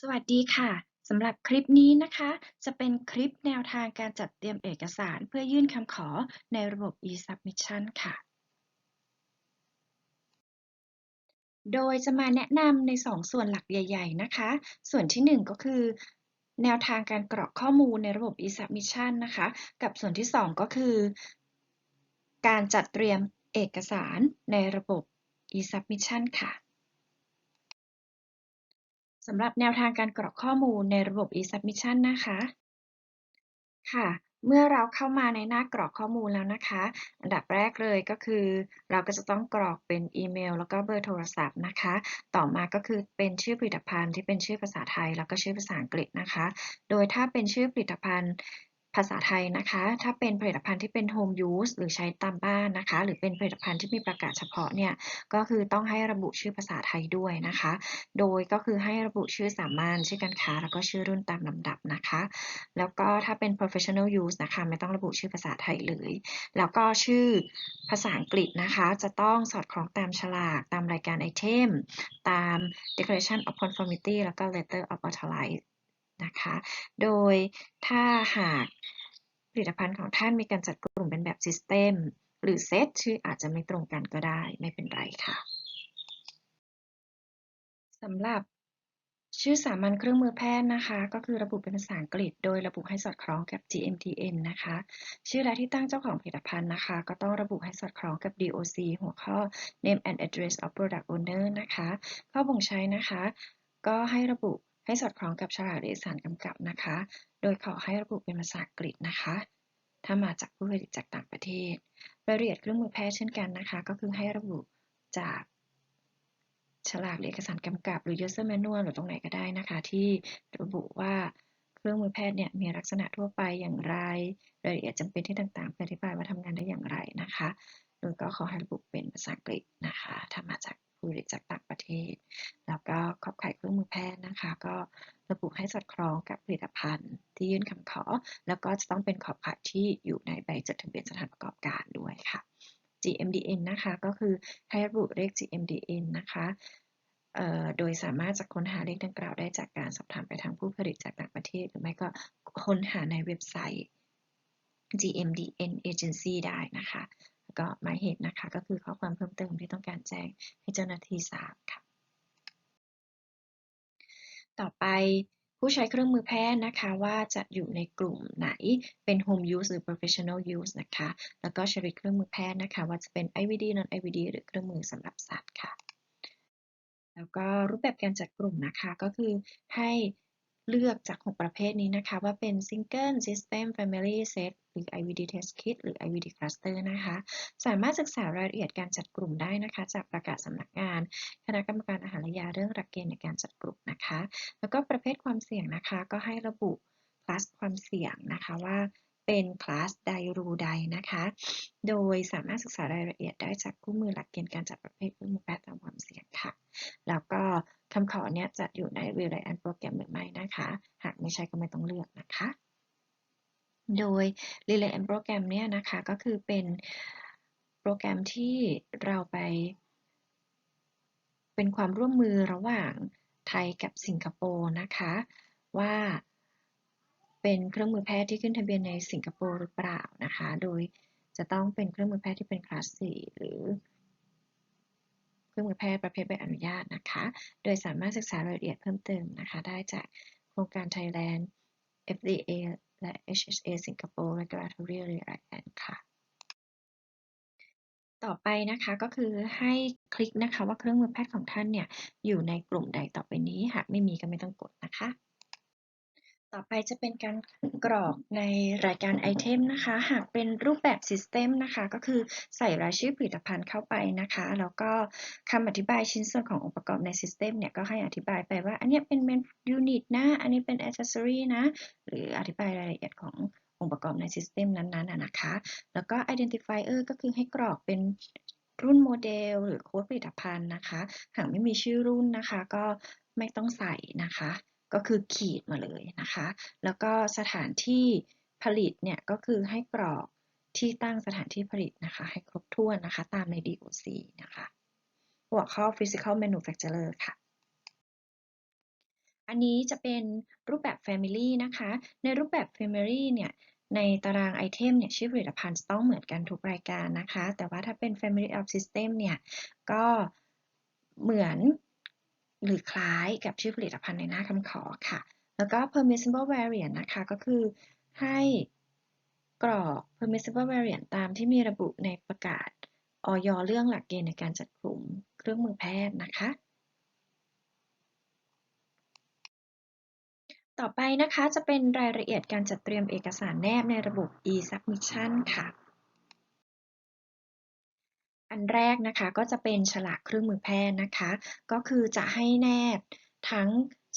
สวัสดีค่ะสำหรับคลิปนี้นะคะ จะเป็นคลิปแนวทางการจัดเตรียมเอกสารเพื่อยื่นคำขอในระบบ e-submission ค่ะ โดยจะมาแนะนำใน 2 ส่วนหลักใหญ่ ๆ นะคะ ส่วนที่ 1 ก็คือ แนวทางการกรอกข้อมูลในระบบ e-submission นะคะ กับส่วนที่ 2 ก็คือ การจัดเตรียมเอกสารในระบบ e-submission ค่ะ สำหรับแนวทางการกรอกข้อมูลในระบบ e-submission นะคะ ค่ะ เมื่อเราเข้ามาในหน้ากรอกข้อมูลแล้วนะคะ อันดับแรกเลยก็คือ เราก็จะต้องกรอกเป็นอีเมล แล้วก็เบอร์โทรศัพท์นะคะ ต่อมาก็คือเป็นชื่อผลิตภัณฑ์ที่เป็นชื่อภาษาไทย แล้วก็ชื่อภาษาอังกฤษนะคะ โดยถ้าเป็นชื่อผลิตภัณฑ์ ภาษาไทยนะคะ ถ้าเป็นผลิตภัณฑ์ที่เป็น home use หรือใช้ตามบ้านนะคะ หรือเป็นผลิตภัณฑ์ที่มีประกาศเฉพาะเนี่ย ก็คือต้องให้ระบุชื่อภาษาไทยด้วยนะคะ โดยก็คือให้ระบุชื่อสามัญชื่อการค้า แล้วก็ชื่อรุ่นตามลำดับนะคะ แล้วก็ถ้าเป็น professional use นะคะ ไม่ต้องระบุชื่อภาษาไทยเลย แล้วก็ชื่อภาษาอังกฤษนะคะ จะต้องสอดคล้องตามฉลาก ตามรายการไอเทม ตาม declaration of conformity แล้วก็ letter of authorize นะคะ โดยถ้าหากผลิตภัณฑ์ของท่านมีการจัดกลุ่มเป็นแบบ system หรือเซตชื่ออาจจะไม่ตรงกันก็ได้ไม่เป็นไรค่ะสำหรับชื่อสามัญเครื่องมือแพทย์นะคะ ก็คือระบุเป็นภาษาอังกฤษ โดยระบุให้สอดคล้องกับ GMTN นะคะ ชื่อและที่ตั้งเจ้าของผลิตภัณฑ์นะคะ ก็ต้องระบุให้สอดคล้องกับ DOC หัวข้อ Name and Address of Product Owner นะคะ ข้อบ่งใช้นะคะ ก็ให้ระบุ ให้สอดคล้องกับฉลากหรือเอกสารกำกับนะคะ โดยขอให้ระบุเป็นภาษาอังกฤษนะคะ ถ้ามาจากผู้ผลิตจากต่างประเทศรายละเอียดเครื่องมือแพทย์เช่นกันนะคะ ก็คือให้ระบุจากฉลากหรือเอกสารกำกับหรือ user manual หรือตรงไหนก็ได้นะคะ ที่ระบุว่าเครื่องมือแพทย์เนี่ยมีลักษณะทั่วไปอย่างไรรายละเอียดจำเป็นที่ต่างๆเพื่ออธิบายว่าทำงานได้อย่างไรนะคะ โดยก็ขอให้ระบุเป็นภาษาอังกฤษนะคะถ้ามาจาก ผู้ผลิตจากต่างประเทศ แล้วก็ขอบข่ายเครื่องมือแพทย์นะคะ ก็ระบุให้สอดคล้องกับผลิตภัณฑ์ที่ยื่นคำขอ แล้วก็จะต้องเป็นขอบข่ายที่อยู่ในใบจดทะเบียนสถานประกอบการด้วยค่ะ GMDN นะคะก็คือให้ระบุเลข GMDN นะคะโดยสามารถจะค้นหาเลขดังกล่าวได้จากการสอบถามไปทางผู้ผลิตจากต่างประเทศ หรือไม่ก็ค้นหาในเว็บไซต์ GMDN Agency ได้นะคะ ก็หมายเหตุนะคะ ก็คือข้อความเพิ่มเติมที่ต้องการแจ้งให้เจ้าหน้าที่ทราบค่ะ ต่อไปผู้ใช้เครื่องมือแพทย์นะคะว่าจะอยู่ในกลุ่มไหนเป็น home use หรือ professional use นะคะ แล้วก็ชริตเครื่องมือแพทย์นะคะ ว่าจะเป็น IVD non IVD หรือเครื่องมือสำหรับสัตว์ค่ะ แล้วก็รูปแบบการจัดกลุ่มนะคะก็คือให้ เลือกจาก 6 ประเภทนี้นะคะ ว่าเป็น Single System Family Set หรือ IVD Test Kit หรือ IVD Cluster นะคะ สามารถศึกษารายละเอียดการจัดกลุ่มได้นะคะ จากประกาศสำนักงาน คณะกรรมการอาหารและยาเรื่องหลักเกณฑ์ในการจัดกลุ่มนะคะ แล้วก็ประเภทความเสี่ยงนะคะ ก็ให้ระบุ plus ความเสี่ยงนะคะว่า เป็นคลาสใดรูใดนะคะ โดยสามารถศึกษารายละเอียดได้จากคู่มือหลักเกณฑ์การจัดประเภทคู่มือแพทย์ตามความเสี่ยงค่ะ แล้วก็คำขอเนี้ยจะอยู่ใน Reliant Program หรือไม่นะคะ หากไม่ใช่ก็ไม่ต้องเลือกนะคะ โดย Reliant Program เนี่ยนะคะก็คือเป็นโปรแกรมที่เราไป เป็นความร่วมมือระหว่างไทยกับสิงคโปร์นะคะ ว่า เป็นเครื่องมือแพทย์ที่ขึ้นทะเบียนในสิงคโปร์หรือเปล่านะคะ โดยจะต้องเป็นเครื่องมือแพทย์ที่เป็นคลาสสี่หรือ เครื่องมือแพทย์ประเภทใบอนุญาตนะคะ โดยสามารถศึกษารายละเอียดเพิ่มเติมนะคะ ได้จากโครงการ Thailand FDA และ HHA Singapore Regulatory Reliance ค่ะ ต่อไปนะคะก็คือให้คลิกนะคะว่าเครื่องมือแพทย์ของท่านเนี่ยอยู่ในกลุ่มใดต่อไปนี้ หากไม่มีก็ไม่ต้องกดนะคะ ต่อไปจะเป็นการกรอกในรายการไอเทมนะคะ หากเป็นรูปแบบ System นะคะ ก็คือใส่รายชื่อผลิตภัณฑ์เข้าไปนะคะ แล้วก็คำอธิบายชิ้นส่วนขององค์ประกอบใน System เนี่ย ก็ให้อธิบายไปว่า อันนี้เป็น Main Unit นะ อันนี้เป็น Accessory นะ หรืออธิบายรายละเอียดขององค์ประกอบใน System นั้นๆนะคะ แล้วก็ Identifier ก็คือให้กรอกเป็นรุ่นโมเดล หรือโค้ดผลิตภัณฑ์นะคะ หากไม่มีชื่อรุ่นนะคะ ก็ไม่ต้องใส่นะคะ ก็คือขีดมาเลยนะคะ แล้วก็สถานที่ผลิตเนี่ยก็คือให้กรอกที่ตั้งสถานที่ผลิตนะคะ ให้ครบถ้วนนะคะ ตามใน DOC นะคะ หัวข้อ Physical Manufacturer ค่ะ อันนี้จะเป็นรูปแบบ Family นะคะ ในรูปแบบ Family เนี่ยในตารางไอเทมเนี่ยชื่อผลิตภัณฑ์จะต้องเหมือนกันทุกรายการนะคะ แต่ว่าถ้าเป็น Family of System เนี่ย ก็เหมือน หรือคล้ายกับชื่อผลิตภัณฑ์ในหน้าคำขอค่ะ แล้วก็ permissible variant นะคะก็คือให้กรอก permissible variant ตามที่มีระบุในประกาศออยเรื่องหลักเกณฑ์ในการจัดกลุ่มเครื่องมือแพทย์นะคะ ต่อไปนะคะจะเป็นรายละเอียดการจัดเตรียมเอกสารแนบในระบบ e-submission ค่ะ อันแรกนะคะก็จะเป็นฉลากเครื่องมือแพทย์นะคะ ก็คือจะให้แนบทั้ง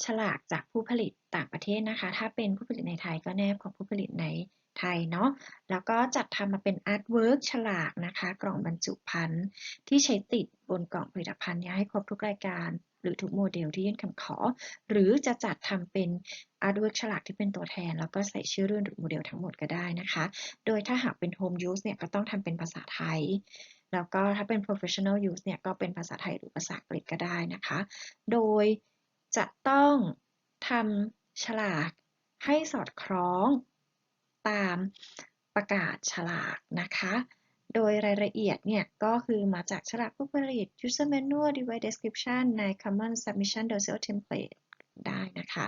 ฉลากจากผู้ผลิตต่างประเทศนะคะ ถ้าเป็นผู้ผลิตในไทยก็แนบของผู้ผลิตในไทยเนาะแล้วก็จัดทำมาเป็นอาร์ตเวิร์กฉลากนะคะ กล่องบรรจุภัณฑ์ที่ใช้ติดบนกล่องผลิตภัณฑ์ให้ครบทุกรายการ หรือทุกโมเดลที่ยื่นคำขอ หรือจะจัดทำเป็นอาร์ตเวิร์กฉลากที่เป็นตัวแทน แล้วก็ใส่ชื่อเรุ่นหรือโมเดลทั้งหมดก็ได้นะคะ โดยถ้าหากเป็นโฮมยูสเนี่ยก็ต้องทำเป็นภาษาไทย แล้วก็ถ้าเป็น professional use เนี่ยก็เป็นภาษาไทยหรือภาษาอังกฤษก็ได้นะคะ โดยจะต้องทำฉลากให้สอดคล้องตามประกาศฉลากนะคะ โดยรายละเอียดเนี่ยก็คือมาจากฉลากผู้ผลิต user manual device description ใน common submission dossier template ได้นะคะ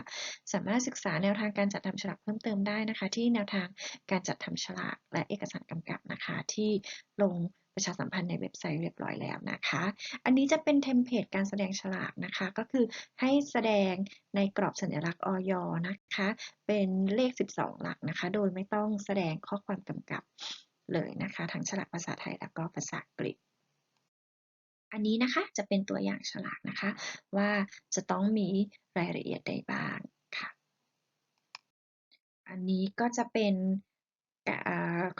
สามารถศึกษาแนวทางการจัดทำฉลากเพิ่มเติมได้นะคะ ที่แนวทางการจัดทำฉลากและเอกสารกำกับนะคะ ที่ลงประชาสัมพันธ์ในเว็บไซต์เรียบร้อยแล้วนะคะ อันนี้จะเป็นเทมเพลตการแสดงฉลากนะคะ ก็คือให้แสดงในกรอบสัญลักษณ์ออยนะคะ เป็นเลข 12 หลักนะคะ โดยไม่ต้องแสดงข้อความกำกับเลยนะคะ ทั้งฉลากภาษาไทยแล้วก็ภาษาอังกฤษ อันนี้นะคะจะเป็นตัวอย่างฉลากนะคะ ว่าจะต้องมีรายละเอียดใดบ้างค่ะ อันนี้ก็จะเป็น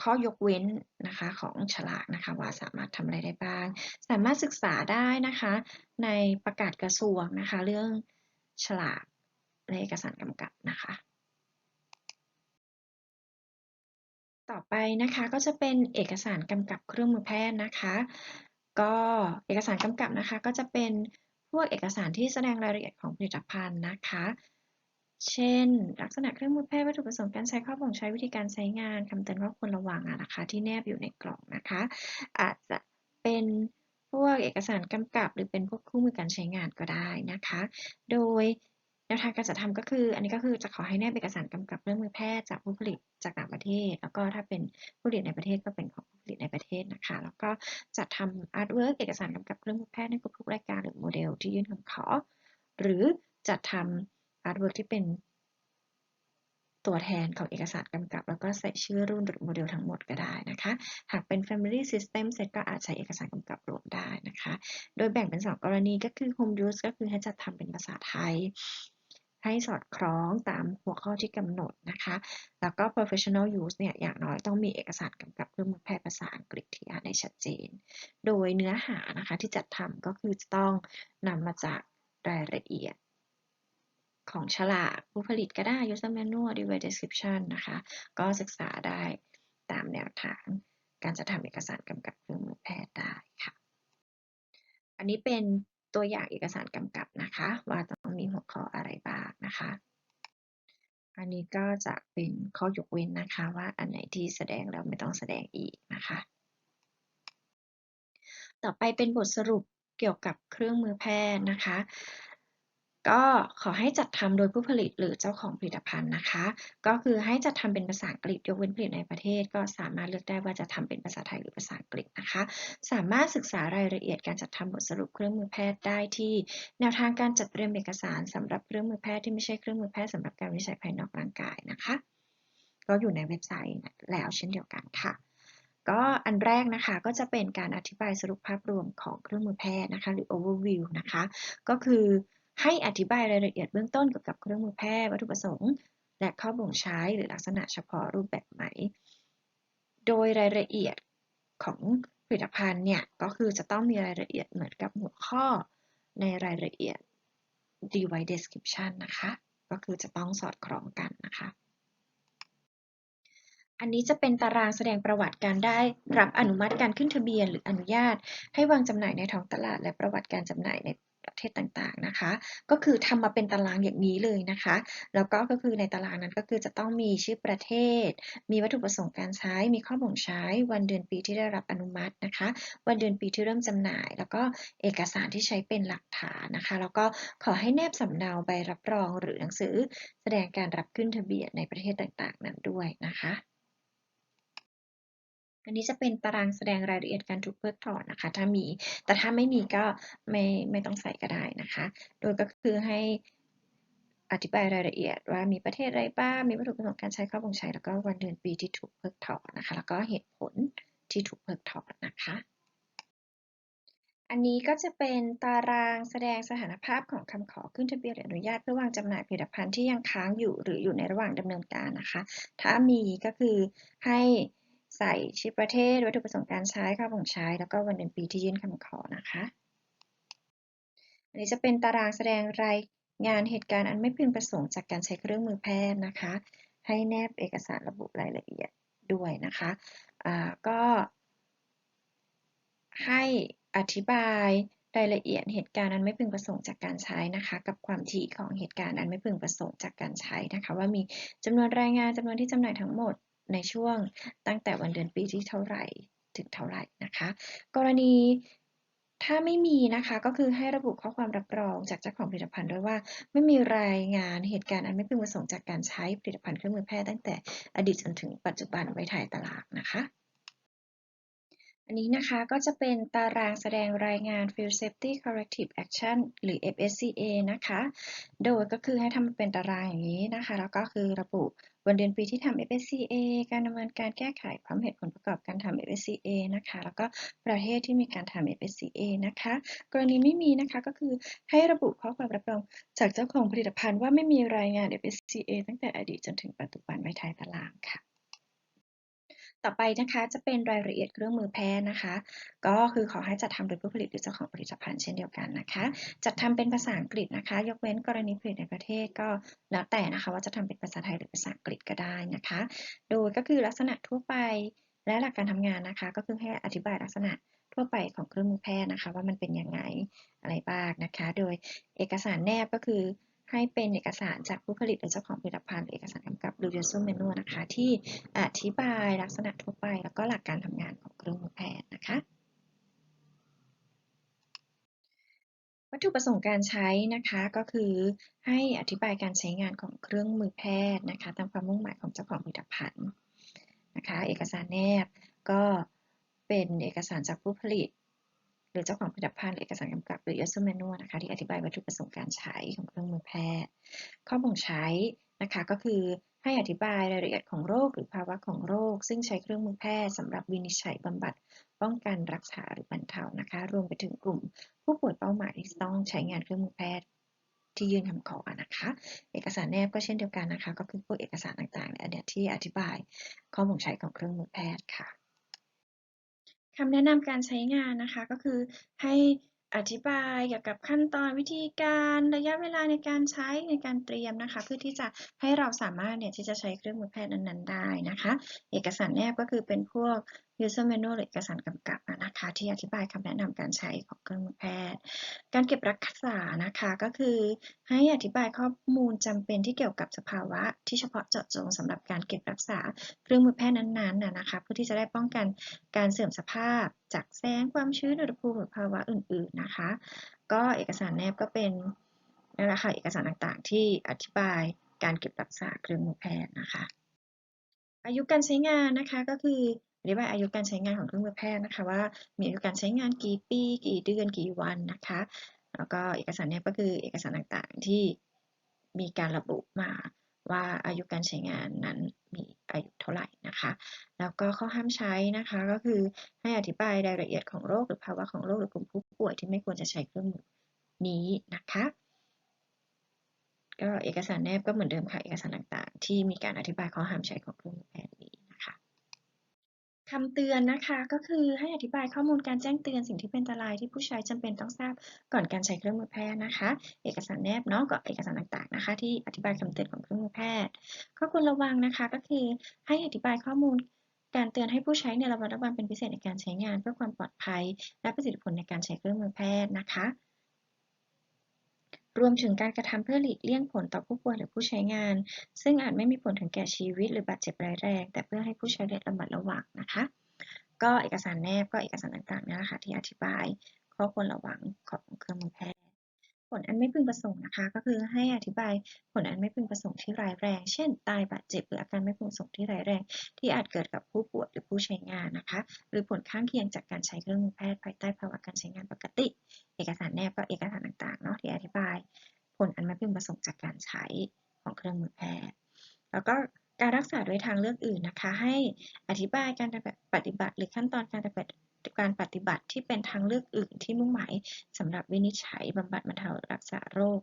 ข้อยกเว้นนะคะของฉลากนะคะว่าสามารถทำอะไรได้บ้าง สามารถศึกษาได้นะคะในประกาศกระทรวงนะคะเรื่องฉลากในเอกสารกำกับนะคะ ต่อไปนะคะก็จะเป็นเอกสารกำกับเครื่องมือแพทย์นะคะ ก็เอกสารกำกับนะคะก็จะเป็นพวกเอกสารที่แสดงรายละเอียดของผลิตภัณฑ์นะคะ เช่น ลักษณะเครื่องมือแพทย์วัตถุประสงค์การใช้ข้อบ่งใช้วิธีการใช้งานคำเตือนข้อควรระวังนะคะ ที่แนบอยู่ในกล่องนะคะ อาจจะเป็นพวกเอกสารกำกับ หรือเป็นพวกคู่มือการใช้งานก็ได้นะคะ โดยแนวทางการจัดทำก็คือ อันนี้ก็คือจะขอให้แนบเอกสารกำกับเครื่องมือแพทย์จากผู้ผลิตจากต่างประเทศ แล้วก็ถ้าเป็นผู้ผลิตในประเทศก็เป็นของ ผลิตในประเทศนะคะ แล้วก็จัดทำอาร์ตเวิร์กเอกสารกำกับเครื่องมือแพทย์ในทุกรายการหรือโมเดลที่ยื่นคำขอ หรือจัดทำอาร์ตเวิร์กที่เป็นตัวแทนของเอกสารกำกับ แล้วก็ใส่ชื่อรุ่นหรือโมเดลทั้งหมดก็ได้นะคะ หากเป็น Family System Set ก็อาจใช้เอกสารกำกับรวมได้นะคะ โดยแบ่งเป็น 2 กรณีก็คือ Home Use ก็คือให้จัดทำเป็นภาษาไทย ให้สอดคล้องตามหัวข้อที่กำหนดนะคะ แล้วก็ professional use เนี่ยอย่างน้อยต้องมีเอกสารกำกับเครื่องมือแพทย์ภาษาอังกฤษที่อ่านได้ชัดเจน โดยเนื้อหานะคะที่จัดทำก็คือจะต้องนำมาจากรายละเอียดของฉลากผู้ผลิตก็ได้ user manual device description นะคะ ก็ศึกษาได้ตามแนวทางการจะทำเอกสารกำกับเครื่องมือแพทย์ได้ค่ะ อันนี้เป็น ตัวอย่างเอกสารกำกับนะคะ ว่าต้องมีหัวข้ออะไรบ้างนะคะ อันนี้ก็จะเป็นข้อยกเว้นนะคะว่าอันไหนที่แสดงแล้วไม่ต้องแสดงอีกนะคะ ต่อไปเป็นบทสรุปเกี่ยวกับเครื่องมือแพทย์นะคะ ก็ขอให้จัดทำโดยผู้ผลิตหรือเจ้าของผลิตภัณฑ์นะคะ ก็คือให้จัดทำเป็นภาษาอังกฤษยกเว้นผลิตในประเทศ ก็สามารถเลือกได้ว่าจะทำเป็นภาษาไทยหรือภาษาอังกฤษนะคะ สามารถศึกษารายละเอียดการจัดทำบทสรุปเครื่องมือแพทย์ได้ที่ แนวทางการจัดเตรียมเอกสารสำหรับเครื่องมือแพทย์ที่ไม่ใช่เครื่องมือแพทย์สำหรับการวิจัยภายนอกร่างกายนะคะ ก็อยู่ในเว็บไซต์แล้วเช่นเดียวกันค่ะก็อันแรกนะคะก็จะเป็นการอธิบายสรุปภาพรวมของเครื่องมือแพทย์นะคะ หรือ overview นะคะ ก็คือ ให้อธิบายรายละเอียดเบื้องต้นเกี่ยวกับเครื่องมือแพทย์วัตถุประสงค์ และข้อบ่งใช้หรือลักษณะเฉพาะรูปแบบใหม่โดยรายละเอียดของผลิตภัณฑ์เนี่ยก็คือจะต้องมีรายละเอียดเหมือนกับหัวข้อในรายละเอียด device description นะคะ ก็คือจะต้องสอดคล้องกันนะคะ อันนี้จะเป็นตารางแสดงประวัติการได้รับอนุมัติการขึ้นทะเบียน หรืออนุญาต ให้วางจำหน่ายในท้องตลาดและประวัติการจำหน่ายใน ประเทศต่างๆนะคะ ก็คือทำมาเป็นตารางอย่างนี้เลยนะคะ แล้วก็ก็คือในตารางนั้นก็คือจะต้องมีชื่อประเทศ มีวัตถุประสงค์การใช้ มีข้อบ่งใช้ วันเดือนปีที่ได้รับอนุมัตินะคะ วันเดือนปีที่เริ่มจำหน่าย แล้วก็เอกสารที่ใช้เป็นหลักฐานนะคะ แล้วก็ขอให้แนบสำเนาใบรับรอง หรือหนังสือแสดงการรับขึ้นทะเบียนในประเทศต่างๆนั้นด้วยนะคะ อันนี้จะเป็นตารางแสดงรายละเอียดการถูกเพิกถอนนะคะ ถ้ามี แต่ถ้าไม่มีก็ไม่ไม่ต้องใส่ก็ได้นะคะ โดยก็คือให้อธิบายรายละเอียดว่ามีประเทศอะไรบ้าง มีวัตถุประสงค์การใช้ข้อบ่งใช้ แล้วก็วันเดือนปีที่ถูกเพิกถอนนะคะ แล้วก็เหตุผลที่ถูกเพิกถอนนะคะ อันนี้ก็จะเป็นตารางแสดงสถานภาพของคำขอขึ้นทะเบียนหรืออนุญาตเพื่อวางจำหน่ายผลิตภัณฑ์ที่ยังค้างอยู่หรืออยู่ในระหว่างดำเนินการนะคะ ถ้ามีก็คือให้ ส่ชื่อประเทศวัตถุประสงค์การใช้ข้อบ่งใช้ แล้วก็วันเดือนปีที่ยื่นคำขอนะคะ อันนี้จะเป็นตารางแสดงรายงานเหตุการณ์อันไม่พึงประสงค์จากการใช้เครื่องมือแพทย์นะคะ ให้แนบเอกสารระบุรายละเอียดด้วยนะคะอ่าก็ให้อธิบายรายละเอียดเหตุการณ์อันไม่พึงประสงค์จากการใช้นะคะ กับความถี่ของเหตุการณ์อันไม่พึงประสงค์จากการใช้นะคะ ว่ามีจำนวนรายงานจำนวนที่จำหน่ายทั้งหมด ในช่วงตั้งแต่วันเดือนปีที่เท่าไหร่ถึงเท่าไหร่นะคะ กรณีถ้าไม่มีนะคะก็คือให้ระบุข้อความรับรองจากเจ้าของผลิตภัณฑ์ด้วยว่า ไม่มีรายงานเหตุการณ์อันไม่พึงประสงค์จากการใช้ผลิตภัณฑ์เครื่องมือแพทย์ตั้งแต่อดีตจนถึงปัจจุบันไว้ถ่ายตารางนะคะ อันนี้นะคะก็จะเป็นตารางแสดงรายงาน Field Safety Corrective Action หรือ FSCA นะคะ โดยก็คือให้ทำเป็นตารางอย่างนี้นะคะ แล้วก็คือระบุ วันเดือนปีที่ทำ FSCA การดำเนินการแก้ไขพร้อมเหตุผลประกอบการทำ FSCA นะคะ แล้วก็ประเทศที่มีการทำ FSCA นะคะ กรณีไม่มีนะคะก็คือให้ระบุข้อความรับรองจากเจ้าของผลิตภัณฑ์ว่าไม่มีรายงาน FSCA ตั้งแต่อดีตจนถึงปัจจุบันไว้ท้ายตารางค่ะ ต่อไปนะคะจะเป็นรายละเอียดเครื่องมือแพทย์นะคะ ก็คือขอให้จัดทำโดยผู้ผลิตหรือเจ้าของผลิตภัณฑ์เช่นเดียวกันนะคะ จัดทำเป็นภาษาอังกฤษนะคะ ยกเว้นกรณีผลิตในประเทศก็แล้วแต่นะคะ ว่าจะทำเป็นภาษาไทยหรือภาษาอังกฤษก็ได้นะคะ โดยก็คือลักษณะทั่วไปและหลักการทำงานนะคะ ก็คือให้อธิบายลักษณะทั่วไปของเครื่องมือแพทย์นะคะ ว่ามันเป็นยังไงอะไรบ้างนะคะ โดยเอกสารแนบก็คือ ให้เป็นเอกสารจากผู้ผลิตหรือเจ้าของผลิตภัณฑ์หรือเอกสารกำกับหรือ user manual นะคะ ที่อธิบายลักษณะทั่วไป แล้วก็หลักการทำงานของเครื่องมือแพทย์นะคะ วัตถุประสงค์การใช้นะคะก็คือให้อธิบายการใช้งานของเครื่องมือแพทย์นะคะ ตามความมุ่งหมายของเจ้าของผลิตภัณฑ์นะคะ เอกสารแนบก็เป็นเอกสารจากผู้ผลิต หรือเจ้าของผลิตภัณฑ์เอกสารกำกับหรือ user manual นะคะที่อธิบายวัตถุประสงค์การใช้ของเครื่องมือแพทย์ ข้อบ่งใช้นะคะก็คือให้อธิบายรายละเอียดของโรคหรือภาวะของโรค ซึ่งใช้เครื่องมือแพทย์สำหรับวินิจฉัยบำบัด ป้องกันรักษาหรือบรรเทานะคะ รวมไปถึงกลุ่ม ผู้ป่วยเป้าหมายที่ต้องใช้งานเครื่องมือแพทย์ที่ยื่นคำขอนะคะ เอกสารแนบก็เช่นเดียวกันนะคะ ก็คือพวกเอกสารต่างๆเนี่ยอันเนี้ยที่อธิบายข้อบ่งใช้ของเครื่องมือแพทย์ค่ะ คำแนะนำการใช้งานนะคะ ก็คือให้อธิบายเกี่ยวกับขั้นตอนวิธีการระยะเวลาในการใช้ในการเตรียมนะคะ เพื่อที่จะให้เราสามารถเนี่ยที่จะใช้เครื่องมือแพทย์นั้นๆได้นะคะ เอกสารแนบก็คือเป็นพวก user manual หรือเอกสารกำกับนะคะที่อธิบายคำแนะนำการใช้ของเครื่องมือแพทย์ การเก็บรักษานะคะก็คือให้อธิบายข้อมูลจำเป็นที่เกี่ยวกับสภาวะ ที่เฉพาะเจาะจงสำหรับการเก็บรักษาเครื่องมือแพทย์นั้นๆนะคะเพื่อที่จะได้ป้องกันการเสื่อมสภาพ จากแสงความชื้นอุณหภูมิหรือภาวะอื่นๆนะคะ ก็เอกสารแนบก็เป็นนั่นแหละค่ะเอกสารต่างๆ ที่อธิบายการเก็บรักษาเครื่องมือแพทย์นะคะอายุการใช้งานนะคะก็คือ อธิบายอายุการใช้งานของเครื่องมือแพทย์นะคะว่ามีอายุการใช้งานกี่ปี กี่เดือนกี่วันนะคะ แล้วก็เอกสารเนี้ก็คือเอกสารต่างๆที่มีการระบุมาว่าอายุการใช้งานนั้นมีอายุเท่าไหร่นะคะ แล้วก็ข้อห้ามใช้นะคะก็คือให้อธิบายรายละเอียดของโรคหรือภาวะของโรคหรือกลุ่มผู้ป่วยที่ไม่ควรจะใช้เครื่องมือนี้นะคะ ก็เอกสารแนบก็เหมือนเดิมค่ะเอกสารต่างๆ ที่มีการอธิบายข้อห้ามใช้ของเครื่องมือแพทย์นี้ คำเตือนนะคะ ก็คือให้อธิบายข้อมูลการแจ้งเตือนสิ่งที่เป็นอันตรายที่ผู้ใช้จำเป็นต้องทราบก่อนการใช้เครื่องมือแพทย์นะคะ เอกสารแนบเนาะกับเอกสารต่างๆนะคะ ที่อธิบายคำเตือนของเครื่องมือแพทย์ข้อควรระวังนะคะก็คือให้อธิบายข้อมูลการเตือนให้ผู้ใช้ในระมัดระวังเป็นพิเศษในการใช้งานเพื่อความปลอดภัย และประสิทธิผลในการใช้เครื่องมือแพทย์นะคะ รวมถึงการกระทำเพื่อหลีกเลี่ยงผลต่อผู้ป่วยหรือผู้ใช้งาน ซึ่งอาจไม่มีผลถึงแก่ชีวิตหรือบาดเจ็บร้ายแรง แต่เพื่อให้ผู้ใช้ระมัดระวังนะคะ ก็เอกสารแนบก็เอกสารต่างๆนี่แหละค่ะที่อธิบายข้อควรระวังของเครื่องมือแพทย์ ลอันไม่พึงประสงค์นะคะ ก็คือให้อธิบายผลอันไม่พึงประสงค์ที่ร้ายแรง เช่น ตายบาดเจ็บหรืออาการไม่พึงประสงค์ที่ร้ายแรง ที่อาจเกิดกับผู้ป่วยหรือผู้ใช้งานนะคะ หรือผลข้างเคียงจากการใช้เครื่องมือแพทย์ภายใต้ภาวะการใช้งานปกติ เอกสารแนบก็เอกสารต่างๆเนาะที่อธิบาย ผลอันไม่พึงประสงค์จากการใช้ของเครื่องมือแพทย์ แล้วก็การรักษาโดยทางเลือกอื่นนะคะ ให้อธิบายการปฏิบัติหรือขั้นตอนการปฏิบัติ การปฏิบัติที่เป็นทางเลือกอื่นที่มุ่งหมายสำหรับวินิจฉัยบำบัดบรรเทารักษาโรค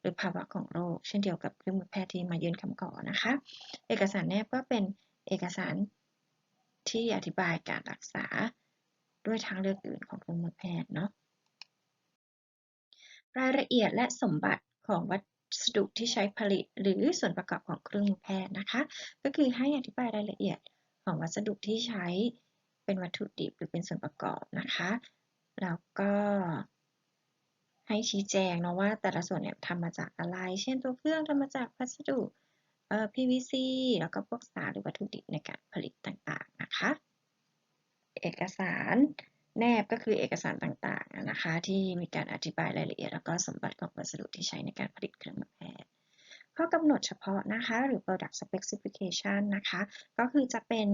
หรือภาวะของโรค เช่นเดียวกับเครื่องมือแพทย์ที่มายื่นคำขอนะคะ เอกสารแนบก็เป็นเอกสารที่อธิบายการรักษาด้วยทางเลือกอื่นของเครื่องมือแพทย์เนาะรายละเอียดและสมบัติของวัสดุที่ใช้ผลิตหรือส่วนประกอบของเครื่องมือแพทย์นะคะ ก็คือให้อธิบายรายละเอียดของวัสดุที่ใช้ เป็นวัตถุดิบหรือเป็นส่วนประกอบนะคะ แล้วก็ให้ชี้แจงเนาะว่าแต่ละส่วนเนี่ยทำมาจากอะไร เช่นตัวเครื่องทำมาจากวัสดุ PVC แล้วก็พวกสารหรือวัตถุดิบในการผลิตต่างๆนะคะ เอกสารแนบก็คือเอกสารต่างๆนะคะ ที่มีการอธิบายรายละเอียด แล้วก็สมบัติของวัสดุที่ใช้ในการผลิตเครื่องมือแพทย์ข้อกำหนดเฉพาะนะคะ หรือ product specification นะคะ ก็คือจะเป็น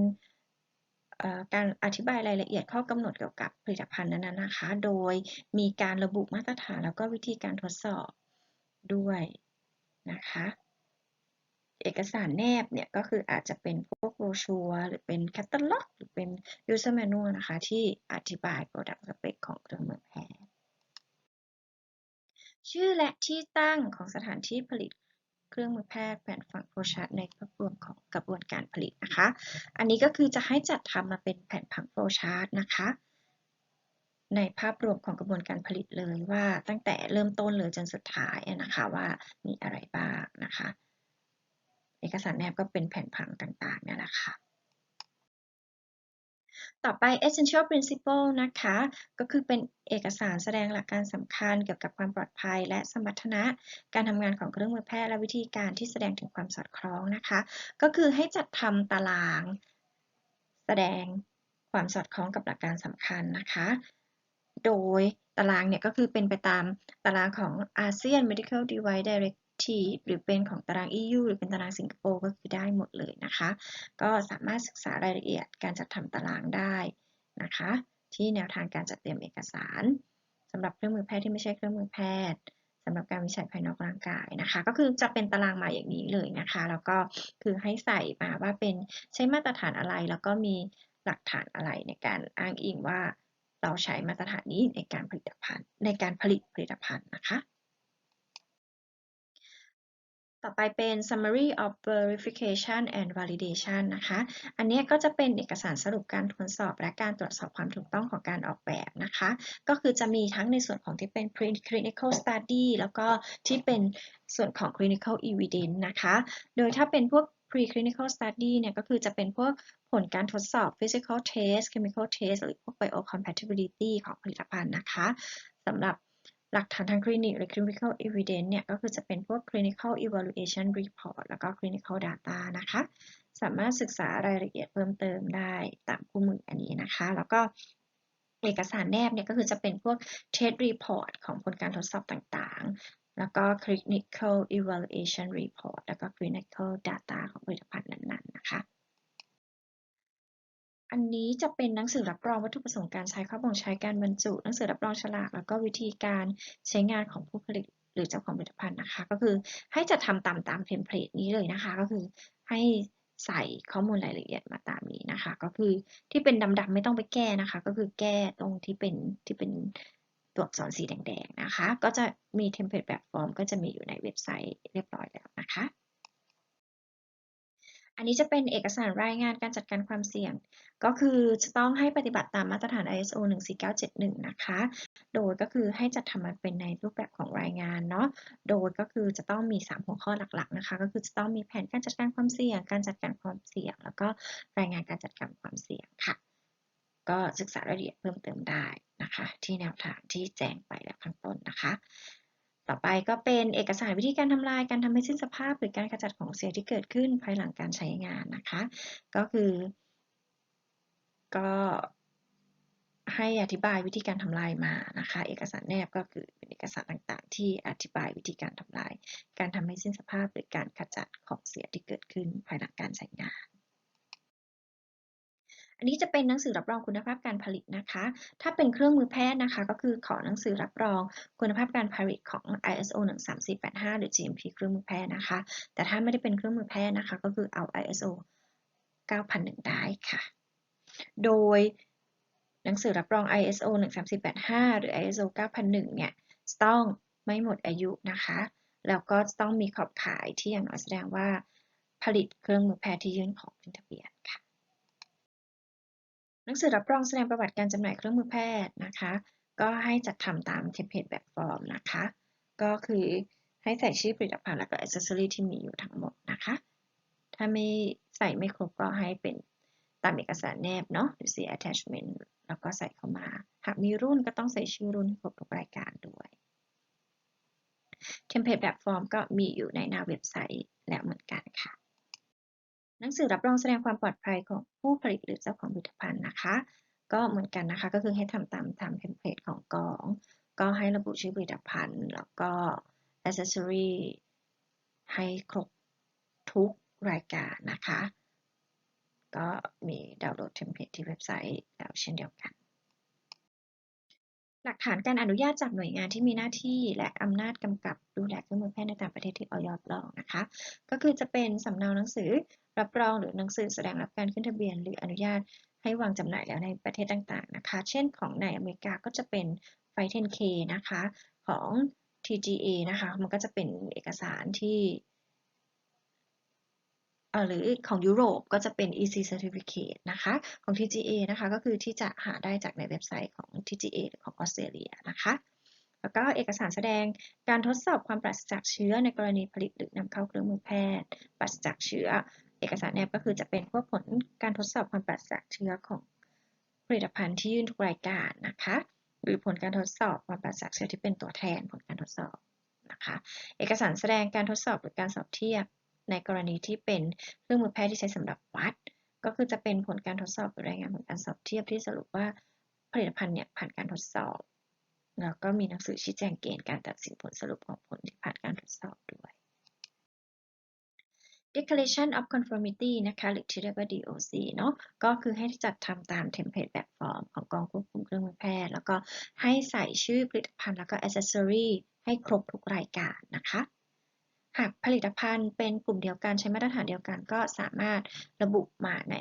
การอธิบายรายละเอียดข้อกำหนดเกี่ยวกับผลิตภัณฑ์นั้นๆนะคะ โดยมีการระบุมาตรฐานแล้วก็วิธีการทดสอบด้วยนะคะ เอกสารแนบเนี่ยก็คืออาจจะเป็นพวกโรชัวหรือเป็นแคตตาล็อกหรือเป็น user manual นะคะ ที่อธิบาย product spec ของเครื่องมือแพทย์ชื่อและที่ตั้งของสถานที่ผลิต เครื่องมือแพทย์แผนฝังโฟชาร์ตในภาพรวมของกระบวนการผลิตนะคะ อันนี้ก็คือจะให้จัดทำมาเป็นแผนผังโฟชาร์ตนะคะ ในภาพรวมของกระบวนการผลิตเลยว่าตั้งแต่เริ่มต้นเลยจนสุดท้ายนะคะว่ามีอะไรบ้างนะคะ เอกสารแนบก็เป็นแผนผังต่างๆเนี่ยแหละค่ะ ต่อไป essential principle นะคะ ก็คือเป็นเอกสารแสดงหลักการสำคัญเกี่ยวกับความปลอดภัย และสมรรถนะ การทำงานของเครื่องมือแพทย์และวิธีการที่แสดงถึงความสอดคล้องนะคะ ก็คือให้จัดทำตาราง แสดงความสอดคล้องกับหลักการสำคัญนะคะ โดยตารางเนี่ยก็คือเป็นไปตามตารางของ ASEAN Medical Device Direct ทีหรือเป็นของตาราง EU หรือเป็นตารางสิงคโปร์ก็คือได้หมดเลยนะคะ ก็สามารถศึกษารายละเอียดการจัดทำตารางได้นะคะ ที่แนวทางการจัดเตรียมเอกสารสำหรับเครื่องมือแพทย์ที่ไม่ใช่เครื่องมือแพทย์สำหรับการวิจัยภายนอกร่างกายนะคะ ก็คือจะเป็นตารางมาอย่างนี้เลยนะคะ แล้วก็คือให้ใส่มาว่าเป็นใช้มาตรฐานอะไร แล้วก็มีหลักฐานอะไรในการอ้างอิงว่าเราใช้มาตรฐานนี้ในการผลิตภัณฑ์ในการผลิตผลิตภัณฑ์นะคะ ต่อไปเป็น summary of verification and validation นะคะ อันนี้ก็จะเป็นเอกสารสรุปการทดสอบ และการตรวจสอบความถูกต้องของการออกแบบนะคะ ก็คือจะมีทั้งในส่วนของที่เป็น clinical study แล้วก็ที่เป็นส่วนของ clinical evidence นะคะ โดยถ้าเป็นพวก preclinical study เนี่ยก็คือจะเป็นพวกผลการทดสอบ physical test chemical test หรือพวก biocompatibility ของผลิตภัณฑ์นะคะสำหรับ หลักฐานทางคลินิกหรือ clinical evidence เนี่ยก็คือจะเป็นพวก clinical evaluation report แล้วก็ clinical data นะคะ สามารถศึกษารายละเอียดเพิ่มเติมได้ตามคู่มืออันนี้นะคะ แล้วก็เอกสารแนบเนี่ยก็คือจะเป็นพวก test report ของผลการทดสอบต่างๆ แล้วก็ clinical evaluation report แล้วก็ clinical data ของผลิตภัณฑ์นั้นๆ นะคะ อันนี้จะเป็นหนังสือรับรองวัตถุประสงค์การใช้ข้อบ่งใช้การบรรจุ หนังสือรับรองฉลาก แล้วก็วิธีการใช้งานของผู้ผลิตหรือเจ้าของผลิตภัณฑ์นะคะ ก็คือให้จะทำตามตามเทมเพลตนี้เลยนะคะ ก็คือให้ใส่ข้อมูลรายละเอียดมาตามนี้นะคะ ก็คือที่เป็นดำๆไม่ต้องไปแก้นะคะ ก็คือแก้ตรงที่เป็นที่เป็นตัวอักษรสีแดงๆนะคะ ก็จะมีเทมเพลตแบบฟอร์มก็จะมีอยู่ในเว็บไซต์เรียบร้อยแล้วนะคะ อันนี้จะเป็นเอกสารรายงานการจัดการความเสี่ยง ก็คือจะต้องให้ปฏิบัติตามมาตรฐาน ISO 14971 นะคะ โดยก็คือให้จัดทำมันเป็นในรูปแบบของรายงานเนาะ โดยก็คือจะต้องมี 3 หัวข้อหลักๆนะคะ ก็คือจะต้องมีแผนการจัดการความเสี่ยง การจัดการความเสี่ยง แล้วก็รายงานการจัดการความเสี่ยงค่ะ ก็ศึกษารายละเอียดเพิ่มเติมได้นะคะ ที่แนวทางที่แจ้งไปแล้วข้างต้นนะคะ ต่อไปก็เป็นเอกสารวิธีการทำลายการทำให้สิ้นสภาพ หรือการขจัดของเสียที่เกิดขึ้นภายหลังการใช้งานนะคะ ก็คือ ก็ให้อธิบายวิธีการทำลายมานะคะ เอกสารแนบก็คือเป็นเอกสารต่างๆ ที่อธิบายวิธีการทำลาย การทำให้สิ้นสภาพ หรือการขจัดของเสียที่เกิดขึ้นภายหลังการใช้งาน อันนี้จะเป็นหนังสือรับรองคุณภาพการผลิตนะคะ ถ้าเป็นเครื่องมือแพทย์นะคะ ก็คือขอหนังสือรับรองคุณภาพการผลิตของ ISO 13485 หรือ GMP เครื่องมือแพทย์นะคะ แต่ถ้าไม่ได้เป็นเครื่องมือแพทย์นะคะ ก็คือเอา ISO 9001 ได้ค่ะ โดยหนังสือรับรอง ISO 13485 หรือ ISO 9001 เนี่ย ต้องไม่หมดอายุนะคะ แล้วก็ต้องมีขอบขายที่อย่างน้อยแสดงว่าผลิตเครื่องมือแพทย์ที่ยื่นขอขึ้นทะเบียนค่ะ หนังสือรับรองแสดงประวัติการจำหน่ายเครื่องมือแพทย์นะคะ ก็ให้จัดทำตามเทมเพลตแบบฟอร์มนะคะ ก็คือให้ใส่ชื่อผลิตภัณฑ์และก็อิสเซอรี่ที่มีอยู่ทั้งหมดนะคะ ถ้าไม่ใส่ไม่ครบก็ให้เป็นตามเอกสารแนบเนาะหรือ see attachment แล้วก็ใส่เข้ามา หากมีรุ่นก็ต้องใส่ชื่อรุ่นให้ครบทุกรายการด้วยเทมเพลตแบบฟอร์มก็มีอยู่ในหน้าเว็บไซต์แล้วเหมือนกันค่ะ หนังสือรับรองแสดงความปลอดภัยของผู้ผลิตหรือเจ้าของผลิตภัณฑ์นะคะ ก็เหมือนกันนะคะก็คือให้ทำตามตามเทมเพลตของกอง ก็ให้ระบุชื่อผลิตภัณฑ์ แล้วก็ accessory ให้ครบทุกรายการนะคะ ก็มีดาวน์โหลดเทมเพลตที่เว็บไซต์แล้วเช่นเดียวกัน หลักฐานการอนุญาตจากหน่วยงานที่มีหน้าที่และอำนาจกำกับดูแลเครื่องมือแพทย์ในต่างประเทศที่ออยรับรองนะคะ ก็คือจะเป็นสำเนาหนังสือรับรองหรือหนังสือแสดงรับการขึ้นทะเบียน หรืออนุญาตให้วางจำหน่ายแล้วในประเทศต่างๆนะคะ เช่นของในอเมริกาก็จะเป็นไฟ 10K นะคะของ TGA นะคะ มันก็จะเป็นเอกสารที่ หรือของยุโรปก็จะเป็น EC Certificate นะคะของ TGA นะคะก็คือที่จะหาได้จากในเว็บไซต์ของ TGA หรือของออสเตรเลียนะคะแล้วก็เอกสารแสดงการทดสอบความปราศจากเชื้อในกรณีผลิตหรือนำเข้าเครื่องมือแพทย์ปราศจากเชื้อ เอกสารแนบก็คือจะเป็นพวกผลการทดสอบความปราศจากเชื้อของผลิตภัณฑ์ที่ยื่นทุกรายการนะคะ หรือผลการทดสอบความปราศจากเชื้อที่เป็นตัวแทนผลการทดสอบนะคะ เอกสารแสดงการทดสอบหรือการสอบเทียบ ในกรณีที่เป็นเครื่องมือแพทย์ที่ใช้สำหรับวัด ก็คือจะเป็นผลการทดสอบหรือรายงานผลการสอบเทียบที่สรุปว่าผลิตภัณฑ์เนี่ยผ่านการทดสอบ แล้วก็มีหนังสือชี้แจงเกณฑ์การตัดสินผลสรุปของผลที่ผ่านการทดสอบด้วย Declaration of Conformity นะคะหรือที่เรียกว่า DOC เนาะก็คือให้จัดทำตามเทมเพลตแบบฟอร์มของกองควบคุมเครื่องมือแพทย์ แล้วก็ให้ใส่ชื่อผลิตภัณฑ์แล้วก็ accessory ให้ครบทุกรายการนะคะ หากผลิตภัณฑ์เป็นกลุ่มเดียวกันใช้มาตรฐานเดียวกันก็สามารถระบุมาใน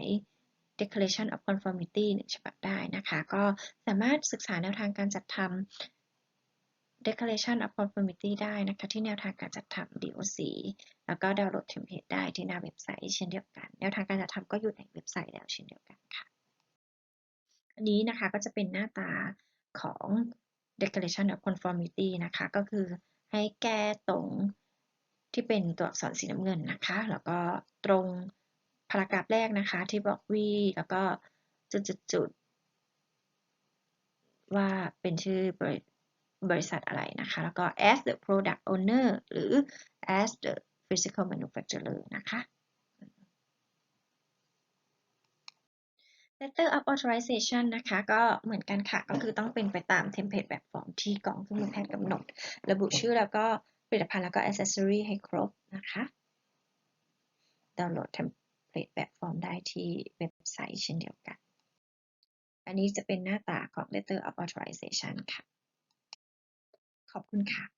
Declaration of Conformity หนึ่งฉบับได้นะคะ ก็สามารถศึกษาแนวทางการจัดทำ Declaration of Conformity ได้นะคะ ที่แนวทางการจัดทำ DOC แล้วก็ดาวน์โหลดเทมเพลตได้ที่หน้าเว็บไซต์เช่นเดียวกัน แนวทางการจัดทำก็อยู่ในเว็บไซต์แล้วเช่นเดียวกันค่ะ อันนี้นะคะก็จะเป็นหน้าตาของ Declaration of Conformity นะคะ ก็คือให้แก้ตรง ที่เป็นตัวอักษรสีน้ำเงินนะคะ แล้วก็ตรงพารากราฟแรกนะคะ ที่บอกวีแล้วก็จุดๆว่าเป็นชื่อบริษัทอะไรนะคะ แล้วก็ as the product owner หรือ as the physical manufacturer นะคะ letter of authorization นะคะ ก็เหมือนกันค่ะ ก็คือต้องเป็นไปตามเทมเพลตแบบฟอร์มที่กองเครื่องมือแพทย์กำหนด ระบุชื่อแล้วก็ ผลิตภัณฑ์แล้วก็ accessory ให้ครบนะคะ ดาวน์โหลดเทมเพลตแบบฟอร์มได้ที่เว็บไซต์เช่นเดียวกัน อันนี้จะเป็นหน้าตาของ letter of authorization ค่ะ ขอบคุณค่ะ